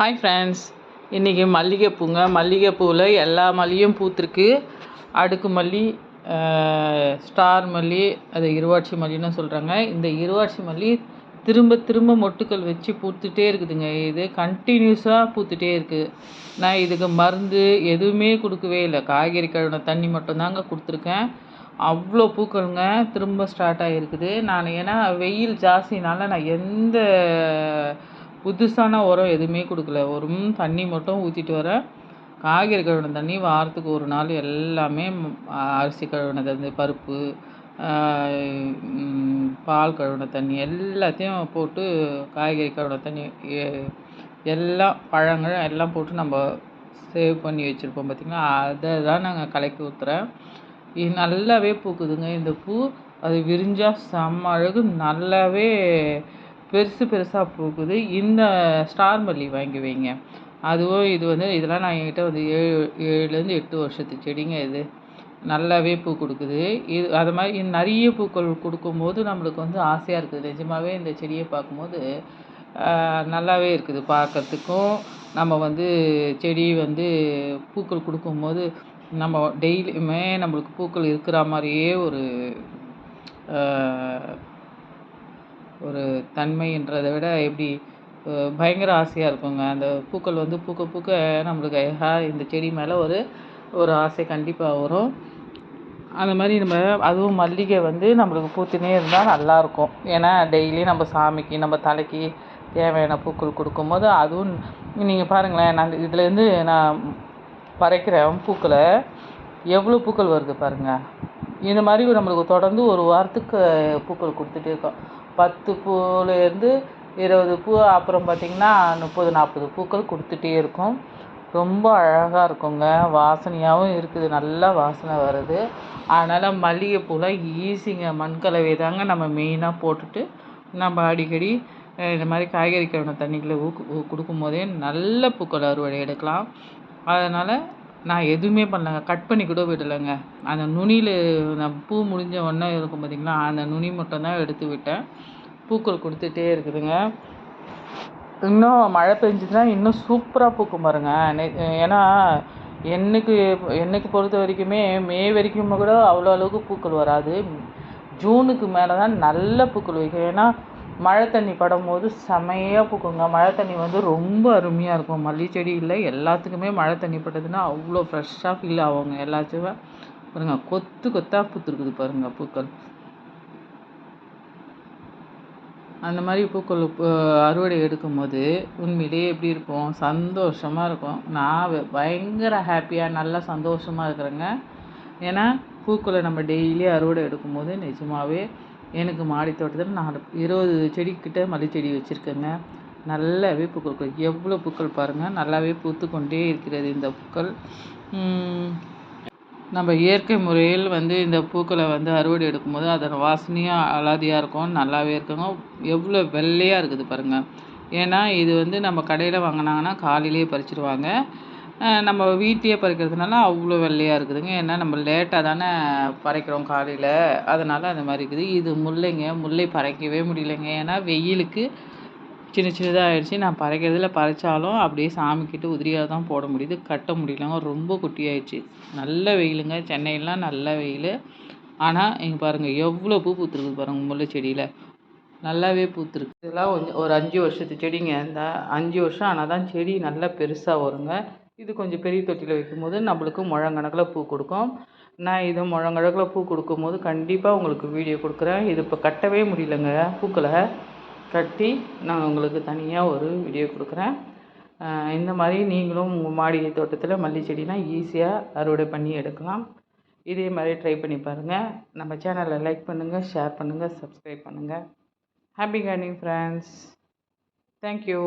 Hi friends இன்றைக்கி மல்லிகைப்பூங்க. மல்லிகைப்பூவில் எல்லா மல்லியும் பூத்துருக்கு. அடுக்கு மல்லி ஸ்டார் மல்லி அது இருவாட்சி மல்லின்னு சொல்கிறாங்க இந்த இருவாட்சி மல்லி திரும்ப திரும்ப மொட்டுக்கள் வச்சு பூத்துட்டே இருக்குதுங்க. இது கண்டினியூஸாக பூத்துட்டே இருக்குது நான் இதுக்கு மருந்து எதுவுமே கொடுக்கவே இல்லை. காய்கறி கழுவின தண்ணி மட்டும்தாங்க கொடுத்துருக்கேன். அவ்வளோ பூக்களுங்க திரும்ப ஸ்டார்ட் ஆகிருக்குது நான் ஏன்னா வெயில் ஜாஸ்தினால நான் எந்த புதுசான உரம் எதுவுமே கொடுக்கல. வெறும் தண்ணி மட்டும் ஊற்றிட்டு வரேன் காய்கறி கழுவின தண்ணி வாரத்துக்கு ஒரு நாள் எல்லாமே அரிசி கழுவினது அந்த பருப்பு பால் கழுவின தண்ணி எல்லாத்தையும் போட்டு காய்கறி கழுவின தண்ணி எல்லாம் பழங்கள் எல்லாம் போட்டு நம்ம சேவ் பண்ணி வச்சுருப்போம் பார்த்திங்களா அதை தான் நாங்கள் கலக்கி ஊற்றுறேன் இது நல்லாவே பூக்குதுங்க. இந்த பூ அது விரிஞ்சால் செம்ம அழகு. நல்லாவே பெருசு பெருசாக பூக்குது. இந்த ஸ்டார் மல்லி வாங்கி வைங்க. அதுவும் இது வந்து இதெல்லாம் நான் என்கிட்ட வந்து ஏழு ஏழுலேருந்து எட்டு வருஷத்து செடிங்க இது. நல்லாவே பூ கொடுக்குது. இது அது மாதிரி நிறைய பூக்கள் கொடுக்கும்போது நம்மளுக்கு வந்து ஆசையாக இருக்குது. நிஜமாகவே இந்த செடியை பார்க்கும்போது நல்லாவே இருக்குது பார்க்குறதுக்கும். நம்ம வந்து செடி வந்து பூக்கள் கொடுக்கும்போது நம்ம டெய்லியுமே நம்மளுக்கு பூக்கள் இருக்கிற மாதிரியே ஒரு ஒரு தன்மைன்றதை விட எப்படி பயங்கர ஆசையாக இருக்குங்க. அந்த பூக்கள் வந்து பூக்க பூக்க நம்மளுக்கு ஹா இந்த செடி மேலே ஒரு ஒரு ஆசை கண்டிப்பாக வரும். அந்த மாதிரி நம்ம அதுவும் மல்லிகை வந்து நம்மளுக்கு பூத்துனே இருந்தால் நல்லாயிருக்கும் ஏன்னா டெய்லி நம்ம சாமிக்கு நம்ம தலைக்கு தேவையான பூக்கள் கொடுக்கும்போது அதுவும் நீங்கள் பாருங்களேன் நான் இதுலேருந்து நான் பறைக்கிறேன் பூக்களை எவ்வளோ பூக்கள் வருது பாருங்கள் இந்த மாதிரி நம்மளுக்கு தொடர்ந்து ஒரு வாரத்துக்கு பூக்கள் கொடுத்துட்டே இருக்கோம். பத்து பூவிலேருந்து இருபது பூ அப்புறம் பார்த்திங்கன்னா முப்பது நாற்பது பூக்கள் கொடுத்துட்டே இருக்கும். ரொம்ப அழகாக இருக்குங்க. வாசனையாகவும் இருக்குது. நல்லா வாசனை வருது. அதனால் மல்லிகைப்பூலாம் ஈஸிங்க. மண்கலவை தாங்க நம்ம மெயினாக போட்டுட்டு நம்ம அடிக்கடி இந்த மாதிரி காய்கறி கழுவின தண்ணிகளை ஊக்கு கொடுக்கும் போதே நல்ல பூக்கள் அறுவடை எடுக்கலாம். அதனால் நான் எதுவுமே பண்ணலங்க. கட் பண்ணி கூட விடலைங்க. அந்த நுனியில் நான் பூ முடிஞ்ச உடனே இருக்கும் பார்த்திங்களா அந்த நுனி மட்டும் தான் எடுத்து விட்டேன். பூக்கள் கொடுத்துட்டே இருக்குதுங்க. இன்னும் மழை பெஞ்சுதுன்னா இன்னும் சூப்பராக பூக்கும் பாருங்க. ஏன்னா என்னைக்கு என்னைக்கு பொறுத்த வரைக்குமே மே வரைக்கும் கூட அவ்வளோ அளவுக்கு பூக்கள் வராது. ஜூனுக்கு மேலே தான் நல்ல பூக்கள் வைக்கும். ஏன்னா மழை தண்ணி படும்போது செமையாக பூக்குங்க. மழை தண்ணி வந்து ரொம்ப அருமையாக இருக்கும். மல்லி செடி இல்லை எல்லாத்துக்குமே மழை தண்ணி பட்டதுன்னா அவ்வளோ ஃப்ரெஷ்ஷாக ஃபீல் ஆகுங்க. எல்லாத்தையுமே பாருங்கள் கொத்து கொத்தாக பூத்துருக்குது பாருங்கள் பூக்கள். அந்த மாதிரி பூக்கள் அறுவடை எடுக்கும்போது உண்மையிலேயே எப்படி இருக்கும்? சந்தோஷமாக இருக்கும். நான் பயங்கர ஹாப்பியாக நல்லா சந்தோஷமாக இருக்கிறேங்க. ஏன்னா பூக்களை நம்ம டெய்லி அறுவடை எடுக்கும்போது நிஜமாகவே எனக்கு மாடி தோட்டத்தில் நாலு இருபது செடிக்கிட்ட மல்லிச்செடி வச்சிருக்கேங்க. வச்சுருக்கேங்க நல்லாவே பூக்கள். எவ்வளோ பூக்கள் பாருங்கள் நல்லாவே பூத்து கொண்டே இருக்கிறது இந்த பூக்கள். நம்ம இயற்கை முறையில் வந்து இந்த பூக்களை வந்து அறுவடை எடுக்கும்போது அதன் வாசனையும் அலாதியாக இருக்கும். நல்லாவே இருக்குங்க. எவ்வளோ வெள்ளையாக இருக்குது பாருங்கள் ஏன்னா இது வந்து நம்ம கடையில் வாங்கினாங்கன்னா காலையிலேயே பறிச்சிடுவாங்க நம்ம வீட்லேயே பறிக்கிறதுனால அவ்வளோ வெள்ளையாக இருக்குதுங்க. ஏன்னா நம்ம லேட்டாக தானே பறிக்கிறோம் காலையில். அதனால் அந்த மாதிரி இருக்குது. இது முல்லைங்க. முல்லை பறிக்கவே முடியலைங்க. ஏன்னா வெயிலுக்கு சின்ன சின்னதாக ஆகிடுச்சி நான் பறிக்கிறதுல பறித்தாலும் அப்படியே சாமிக்கிட்ட உதிரியாக தான் போட முடியுது. கட்ட முடியலங்க. ரொம்ப குட்டியாயிடுச்சு. நல்ல வெயிலுங்க. சென்னையிலாம் நல்ல வெயில். ஆனால் இங்கே பாருங்கள் எவ்வளோ பூ பூத்துருக்குது பாருங்கள் முல்லை செடியில். நல்லாவே பூத்துருக்கு. இதெல்லாம் கொஞ்சம் ஒரு அஞ்சு வருஷத்து செடிங்க. இந்த அஞ்சு வருஷம் ஆனால் தான் செடி நல்லா பெருசாக வருங்க. இது கொஞ்சம் பெரிய தொட்டியில் வைக்கும்போது நம்மளுக்கு முழங்கணக்கில் பூ கொடுக்கும். நான் இது முழங்கணக்கில் பூ கொடுக்கும்போது கண்டிப்பாக உங்களுக்கு வீடியோ கொடுக்குறேன். இது இப்போ கட்டவே முடியலங்க பூக்களை. கட்டி நான் உங்களுக்கு தனியாக ஒரு வீடியோ கொடுக்குறேன். இந்த மாதிரி நீங்களும் உங்கள் மாடி தோட்டத்தில் மல்லி செடிலாம் ஈஸியாக அறுவடை பண்ணி எடுக்கலாம். இதே மாதிரி ட்ரை பண்ணி பாருங்கள் நம்ம சேனலை லைக் பண்ணுங்கள் ஷேர் பண்ணுங்கள் சப்ஸ்கிரைப் பண்ணுங்கள் ஹாப்பி கார்டனிங் ஃப்ரெண்ட்ஸ். தேங்க்யூ.